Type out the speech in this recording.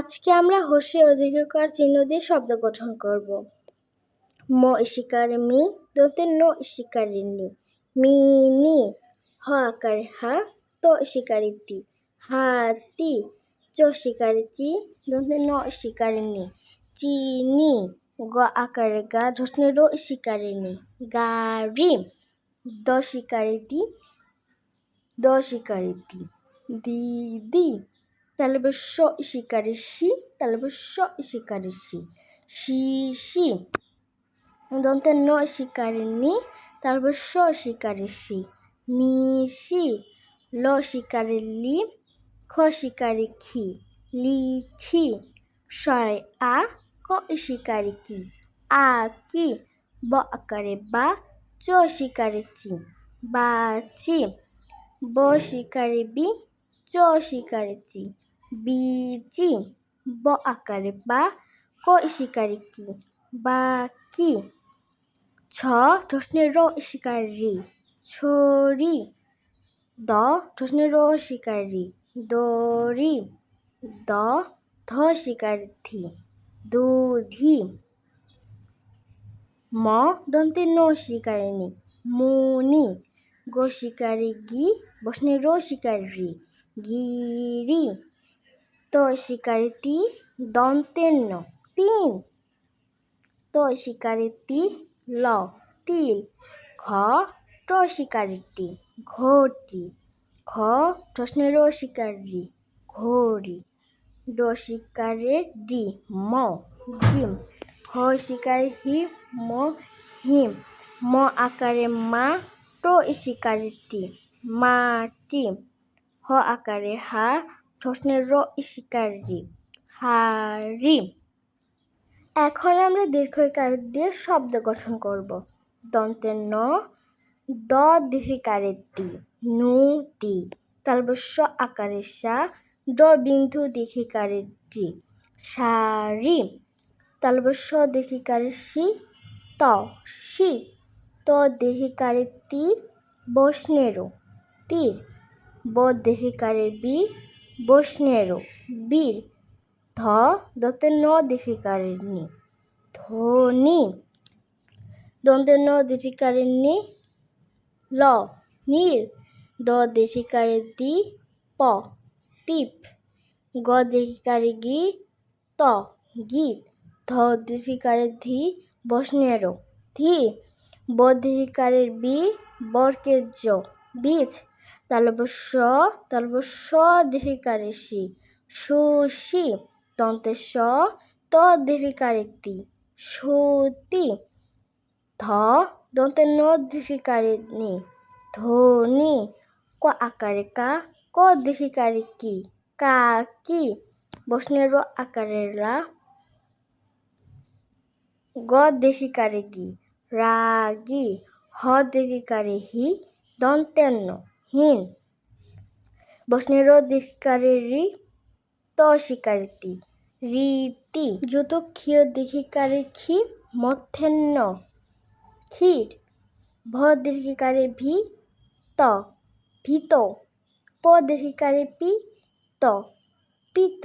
আজকে আমরা হর্ষে অধিকার চিহ্ন দিয়ে শব্দ গঠন করব। ম শিকারে মি দন্তে ন শিকারে নি। মি নি, হ আকারে হা, ত শিকারে তি। হাতি চ শিকারে চি দন্তে ন শিকারে নি। চিনি গ আকারে গা ধসনে রো শিকারে নি। গাড়ি দ শিকারে দি দ শিকারে দি দিদি তাহলে হবে স শিকারে সি তাহলে হবে স শিকারে সি শিশি দন্তে ন শিকারে, নি। হবে স শিকারে সি নিশি ল শিকারে, লি। খ শিকারে, খি। লিখি সরাই আ, ক শিকারে, কি। আ, কি। ব আকারে বা, চ শিকারে, চি। বাচি ব শিকারে, বি, চ শিকারে, চি। বিচি ব আকারে বা ক শিকারে কি বা কি ছ ঠসনে র শিকার রি ছড়ি দ ঠসনে র শিকার দড়ি দ ধ শিকার দুধি ম দন্তে ন শিকারে নি মুনি গো শিকারে গি বসনে রো শিকার গিরি ত শিকারে তি দন্তের ন তিন ত শিকারে তি ল, তিল। ঘ ট শিকারে টি ঘটি। ঘ ঠসনে রো শিকার ঘড়ি ড শিকারে ডি ম ডিম হ শিকারে হি ম হিম ম আকারে মা টো শিকারে টি। মাটি হ আকারে হা ঠসনে র শিকার রি হারি। এখন আমরা দীর্ঘকার দিয়ে শব্দ গঠন করব। দন্তের ন, দ দীর্ঘকারের দি নু দি তারপর স আকারের সা, ড বিন্দু দীর্ঘকারের ডি সারি। তারপর স সি, ত শি ত দীর্ঘকারের তি বসনেরো, তীর। ব দীর্ঘকারের বি বসনেরো বীর ধ দন্তে ন দীর্ঘকারের নি ধনি দন্তে ন দীর্ঘকারের নি ল নীল দ দীর্ঘকারের দি প টিপ গ দীর্ঘকারে গি ত গীত, ধ দীর্ঘকারের ধি বসনেরো ধি ব দীর্ঘকারের বি বর্কের জ বীজ তালব স তালব স দীর্ঘকারের সি সুশি দন্তে স ত দীর্ঘকারে তি সতী ধ দন্তে ন দীর্ঘকারে নি ধনি। ক আকারে কা। ক দীর্ঘকারে কি? কাকি বসনের আকারে গ দীর্ঘকারে গি রাগি হ দীর্ঘকারে হি। দন্তেন্ন হিন বসনের দীর্ঘকারে রি ত শিকারে তি রীতি যত ক্ষীয় দীর্ঘকারে ক্ষি মথেন্ন ক্ষীর। ভ দীর্ঘিকারে ভি ত ভিত। প দীর্ঘিকারে পি ত পিত।